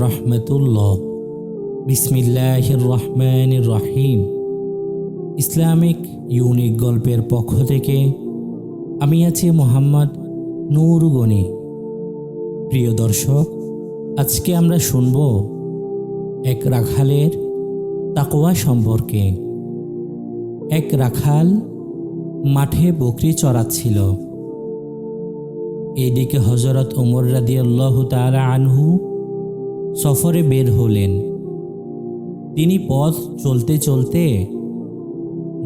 রহমতুল্লাহ বিসমিল্লাহ রহমান রহিম Islamic unique গল্পের পক্ষ থেকে আমি আছি মোহাম্মদ নূর গনি। প্রিয় দর্শক, আজকে আমরা শুনব এক রাখালের তাকওয়া সম্পর্কে। এক রাখাল মাঠে বকরি চড়াচ্ছিল। এদিকে হজরত ওমর রাদিয়াল্লাহ তাআলা আনহু সফরে বের হলেন। তিনি পথ চলতে চলতে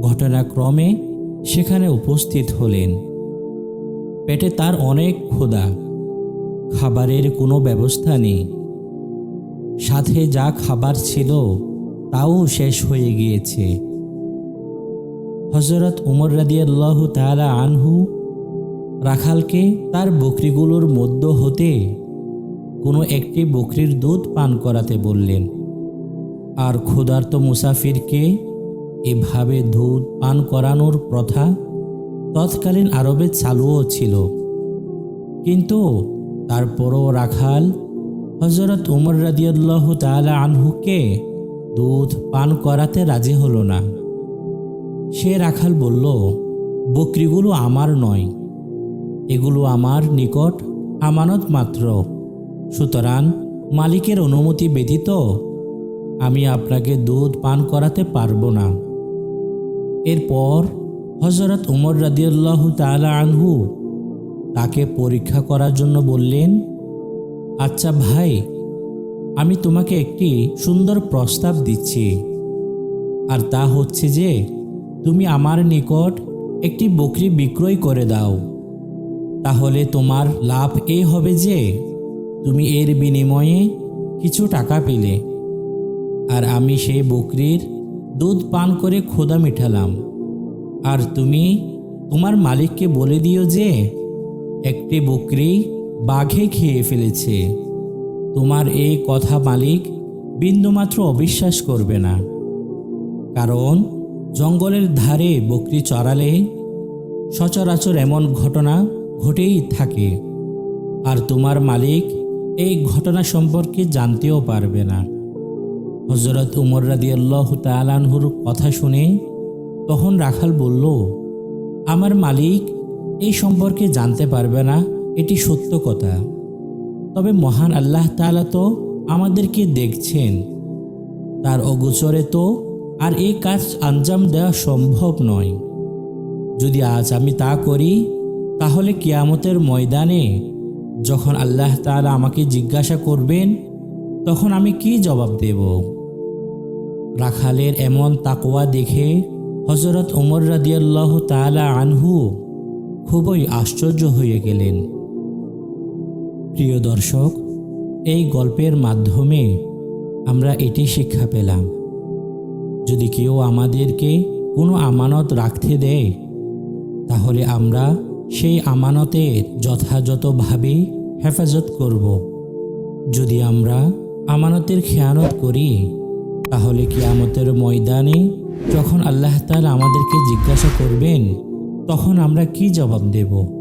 ঘটনাক্রমে সেখানে উপস্থিত হলেন। পেটে তার অনেক ক্ষুধা, খাবারের কোনো ব্যবস্থা নেই। সাথে যা খাবার ছিল তাও শেষ হয়ে গিয়েছে। হজরত উমর রাদিয়াল্লাহ তাআলা আনহু রাখালকে তার বকরিগুলোর মধ্য হতে কোনো একটি বকরির দুধ পান করাতে বললেন, আর ক্ষুধার্ত মুসাফিরকে এভাবে দুধ পান করানোর প্রথা তৎকালীন আরবে চালুও ছিল। কিন্তু তারপরও রাখাল হজরত উমর রাদিয়াল্লাহ তাআলা আনহুকে দুধ পান করাতে রাজি হলো না। সে রাখাল বলল, বকরিগুলো আমার নয় এগুলো আমার নিকট আমানত মাত্র। সুতরাং মালিকের অনুমতি ব্যতীত আমি আপনাকে দুধ পান করাতে পারব না। এরপর হজরত উমর রাদিয়াল্লাহু তালা আনহু তাকে পরীক্ষা করার জন্য বললেন আচ্ছা ভাই, আমি তোমাকে একটি সুন্দর প্রস্তাব দিচ্ছি। আর তা হচ্ছে যে, তুমি আমার নিকট একটি বকরি বিক্রয় করে দাও। তাহলে তোমার লাভ এ হবে যে, তুমি এর বিনিময়ে কিছু টাকা পেলে। আর আমি সেই বকরির দুধ পান করে খোদা মিঠালাম আর তুমি তোমার মালিককে বলে দিও যে, একটি বকরি বাঘে খেয়ে ফেলেছে। তোমার এই কথা মালিক বিন্দুমাত্র অবিশ্বাস করবে না। কারণ জঙ্গলের ধারে বকরি চড়ালে সচরাচর এমন ঘটনা ঘটেই থাকে। আর তোমার মালিক এই ঘটনা সম্পর্কে জানতেও পারবে না। হজরত উমর রাদিয়াল্লাহ তালানহুর কথা শুনে তখন রাখাল বলল, আমার মালিক এই সম্পর্কে জানতে পারবে না, এটি সত্য কথা। তবে মহান আল্লাহ তাআলা তো আমাদেরকে দেখছেন। তার অগোচরে তো আর এই কাজ আঞ্জাম দেওয়া সম্ভব নয়। যদি আজ আমি তা করি তাহলে কিয়ামতের ময়দানে যখন আল্লাহ তাআলা আমাকে জিজ্ঞাসা করবেন, তখন আমি কি জবাব দেব? রাখালের এমন তাকোয়া দেখে হজরত ওমর রাদিয়াল্লাহ তাআলা আনহু খুবই আশ্চর্য হয়ে গেলেন। প্রিয় দর্শক, এই গল্পের মাধ্যমে আমরা এটি শিক্ষা পেলাম। যদি কেউ আমাদেরকে কোনো আমানত রাখতে দেয়, তাহলে আমরা সেই আমানতের যথাযথভাবে হেফাজত করব। যদি আমরা আমানতের খেয়ানত করি, তাহলে কিয়ামতের ময়দানে যখন আল্লাহ তালা আমাদেরকে জিজ্ঞাসা করবেন, তখন আমরা কি জবাব দেব?